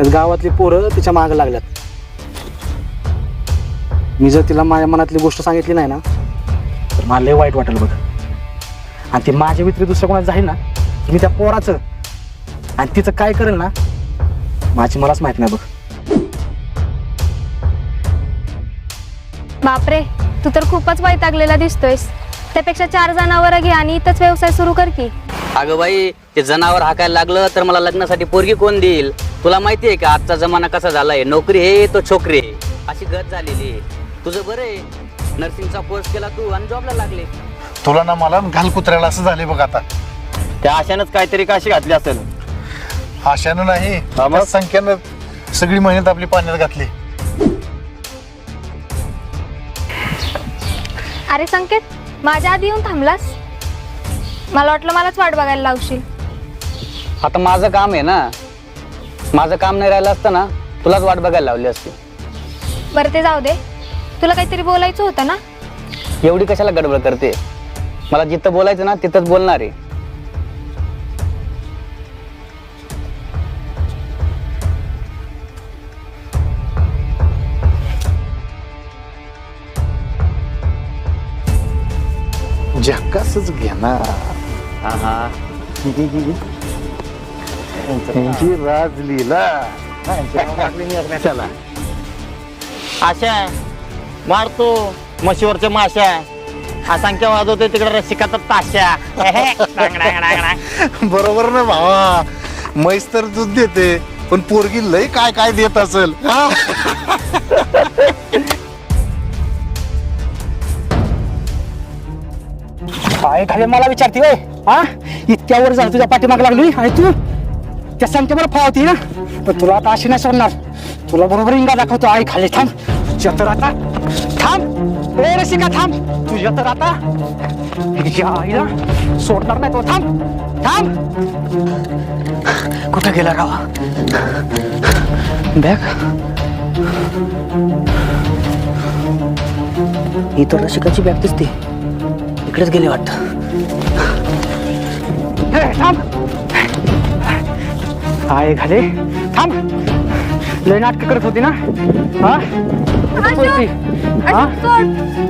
त्यात गावातली पोरं तिच्या मागं लागल्यात. मी जर तिला माझ्या मनातली गोष्ट सांगितली नाही ना तर मला लय वाईट वाटेल बघ. आणि ते माझ्या मित्र दुसऱ्या कोणाचं जाईल ना मी त्या पोराचं आणि तिचं काय करेल ना माझी मलाच माहीत नाही बघ. बापरे तू तर खूपच वैतागलेला दिसतोयस. त्यापेक्षा चार जनावर घे आणि इथंच व्यवसाय सुरू कर की. अगं बाई ते जनावर हाकायला लागलं तर मला लग्नासाठी पोरगी कोण देईल? तुला माहिती आहे का आजचा जमाना कसा झालाय? नोकरी हे तो छोकरी आहे अशी गत झालेली आहे. तुझं बरं आहे. नर्सिंगचा कोर्स केला तू आणि जॉबला लागले. तुला ना मला घाल कुत्र्याला असं झाले बघ आता. त्या आशानंच काहीतरी काशी घातली असेल. आशानं नाही हा मग? त्या संख्येनं सगळी मेहनत आपली पाण्यात घातली. अरे संकेत माझ्या आधी येऊन थांबलास? मला वाटलं मलाच वाट बघायला लावशील. आता माझं काम आहे ना? माझं काम नाही राहिलं असतं ना तुलाच वाट बघायला लावली असती. बरं ते जाऊ दे. तुला काहीतरी बोलायचं होतं ना? एवढी कशाला गडबड करते? मला जिथं बोलायचं ना तिथंच बोलणार आहे. झक्कासच घेणार हा त्यांची राजलीला चला आशा मारतो. म्हशीवरच्या माशा हा संख्या वाजवतोय तिकडे रसिकाचा ताशा. डांग, डांग, डांग, डांग. बरोबर ना भावा. म्हैस तर दूध देते पण पोरगी लय काय काय देत असेल हा? काय झाले मला विचारते होय. हा? इतक्यावर झालं तुझ्या पाठीमाग लागली आणि तू? त्या सांगते मला फावती ना? पण तुला आता अशी नाही सोडणार. तुला बरोबर इंगा दाखवतो. आई खाली थांब. तुझ्या तर आता थांब. ए रसिका थांब. तुझ्या तर आता या आईला सोडणार नाही तो. थांब. थांब. कुठं गेला रावा? बॅग? ही तर रसिकाची बॅग दिसते. इकडेच गेले वाटतं. ए, थांब. आहे घाले थांब. लय नाटक करत होती ना? हा? हा? सोड.